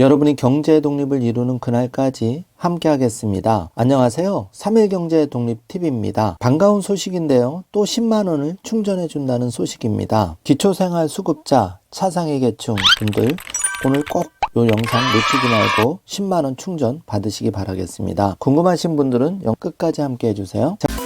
여러분이 경제 독립을 이루는 그날까지 함께 하겠습니다. 안녕하세요. 3일 경제 독립 팁입니다. 반가운 소식인데요. 또 10만 원을 충전해 준다는 소식입니다. 기초생활 수급자, 차상위 계층 분들 오늘 꼭요 영상 놓치지 말고 10만 원 충전 받으시기 바라겠습니다. 궁금하신 분들은 영 끝까지 함께 해주세요. 자,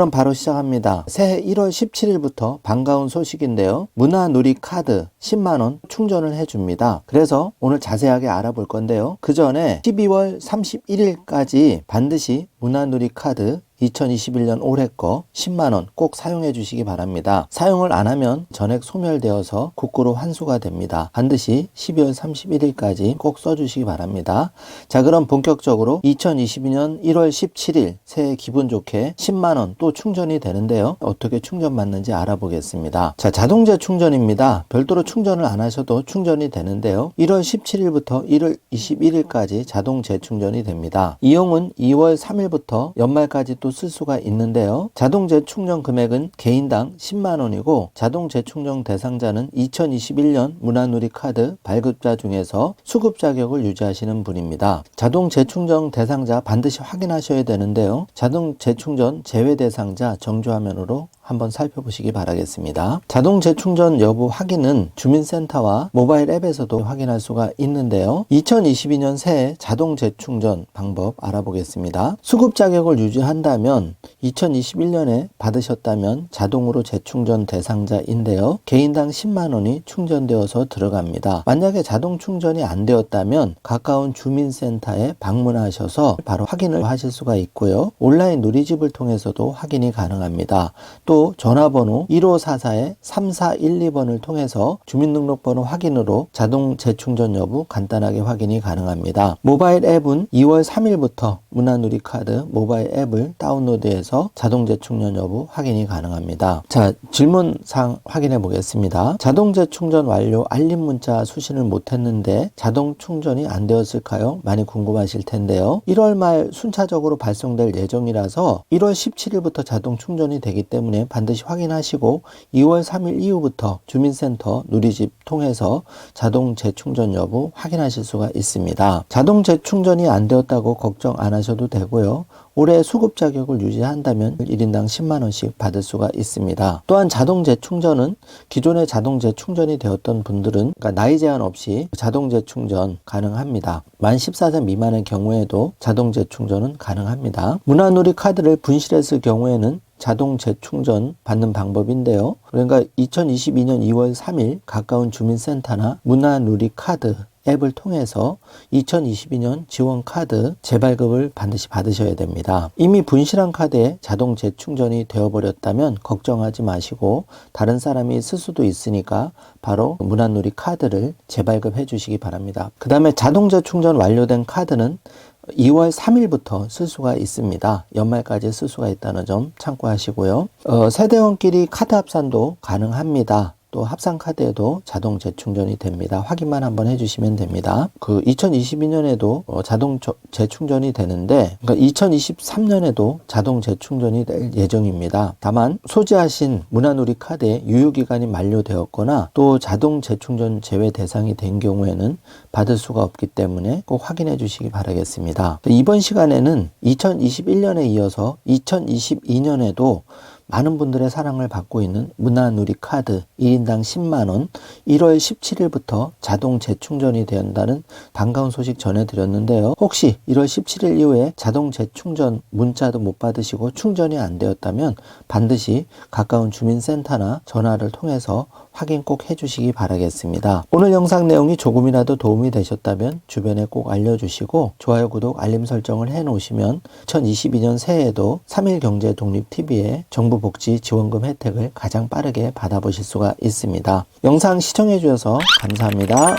그럼 바로 시작합니다. 새해 1월 17일부터 반가운 소식인데요. 문화누리 카드 10만원 충전을 해줍니다. 그래서 오늘 자세하게 알아볼 건데요. 그 전에 12월 31일까지 반드시 문화누리 카드 2021년 올해 거 10만원 꼭 사용해 주시기 바랍니다. 사용을 안 하면 전액 소멸되어서 국고로 환수가 됩니다. 반드시 12월 31일까지 꼭 써주시기 바랍니다. 자, 그럼 본격적으로 2022년 1월 17일 새해 기분 좋게 10만원 또 충전이 되는데요. 어떻게 충전 받는지 알아보겠습니다. 자, 자동재 충전입니다. 별도로 충전을 안 하셔도 충전이 되는데요. 1월 17일부터 1월 21일까지 자동 재충전이 됩니다. 이용은 2월 3일부터 연말까지 또쓸 수가 있는데요. 자동 재충전 금액은 개인당 10만 원이고 자동 재충전 대상자는 2021년 문화누리 카드 발급자 중에서 수급 자격을 유지하시는 분입니다. 자동 재충전 대상자 반드시 확인하셔야 되는데요. 자동 재충전 제외 대상자 정주 화면으로 한번 살펴보시기 바라겠습니다. 자동 재충전 여부 확인은 주민센터와 모바일 앱에서도 확인할 수가 있는데요. 2022년 새해 자동 재충전 방법 알아보겠습니다. 수급 자격을 유지한다면 2021년에 받으셨다면 자동으로 재충전 대상자인데요. 개인당 10만 원이 충전되어서 들어갑니다. 만약에 자동 충전이 안 되었다면 가까운 주민센터에 방문하셔서 바로 확인을 하실 수가 있고요. 온라인 누리집을 통해서도 확인이 가능합니다. 또 전화번호 1544-3412번을 통해서 주민등록번호 확인으로 자동 재충전 여부 간단하게 확인이 가능합니다. 모바일 앱은 2월 3일부터 문화누리 카드 모바일 앱을 다운로드해서 자동 재충전 여부 확인이 가능합니다. 자, 질문 사항 확인해 보겠습니다. 자동 재충전 완료 알림 문자 수신을 못 했는데 자동 충전이 안 되었을까요? 많이 궁금하실 텐데요. 1월 말 순차적으로 발송될 예정이라서 1월 17일부터 자동 충전이 되기 때문에 반드시 확인하시고 2월 3일 이후부터 주민센터 누리집 통해서 자동 재충전 여부 확인하실 수가 있습니다. 자동 재충전이 안 되었다고 걱정 안 하 셔도 되고요. 올해 수급 자격을 유지한다면 1인당 10만원씩 받을 수가 있습니다. 또한 자동 재충전은 기존에 자동 재충전이 되었던 분들은 그러니까 나이 제한 없이 자동 재충전 가능합니다. 만 14세 미만의 경우에도 자동 재충전은 가능합니다. 문화누리 카드를 분실했을 경우에는 자동 재충전 받는 방법인데요. 그러니까 2022년 2월 3일 가까운 주민센터나 문화누리 카드 앱을 통해서 2022년 지원 카드 재발급을 반드시 받으셔야 됩니다. 이미 분실한 카드에 자동 재충전이 되어버렸다면 걱정하지 마시고 다른 사람이 쓸 수도 있으니까 바로 문화누리 카드를 재발급해 주시기 바랍니다. 그 다음에 자동 재충전 완료된 카드는 2월 3일부터 쓸 수가 있습니다. 연말까지 쓸 수가 있다는 점 참고하시고요. 어, 세대원끼리 카드 합산도 가능합니다. 또 합산 카드에도 자동 재충전이 됩니다. 확인만 한번 해주시면 됩니다. 그 2022년에도 어, 자동 저, 재충전이 되는데, 그러니까 2023년에도 자동 재충전이 될 예정입니다. 다만 소지하신 문화누리 카드의 유효 기간이 만료되었거나 또 자동 재충전 제외 대상이 된 경우에는 받을 수가 없기 때문에 꼭 확인해 주시기 바라겠습니다. 이번 시간에는 2021년에 이어서 2022년에도 많은 분들의 사랑을 받고 있는 문화누리 카드 1인당 10만원 1월 17일부터 자동 재충전이 된다는 반가운 소식 전해드렸는데요. 혹시 1월 17일 이후에 자동 재충전 문자도 못 받으시고 충전이 안 되었다면 반드시 가까운 주민센터나 전화를 통해서 확인 꼭 해주시기 바라겠습니다. 오늘 영상 내용이 조금이라도 도움이 되셨다면 주변에 꼭 알려주시고 좋아요, 구독, 알림 설정을 해 놓으시면 2022년 새해에도 3일 경제 독립 TV의 정부 복지 지원금 혜택을 가장 빠르게 받아보실 수가 있습니다. 영상 시청해 주셔서 감사합니다.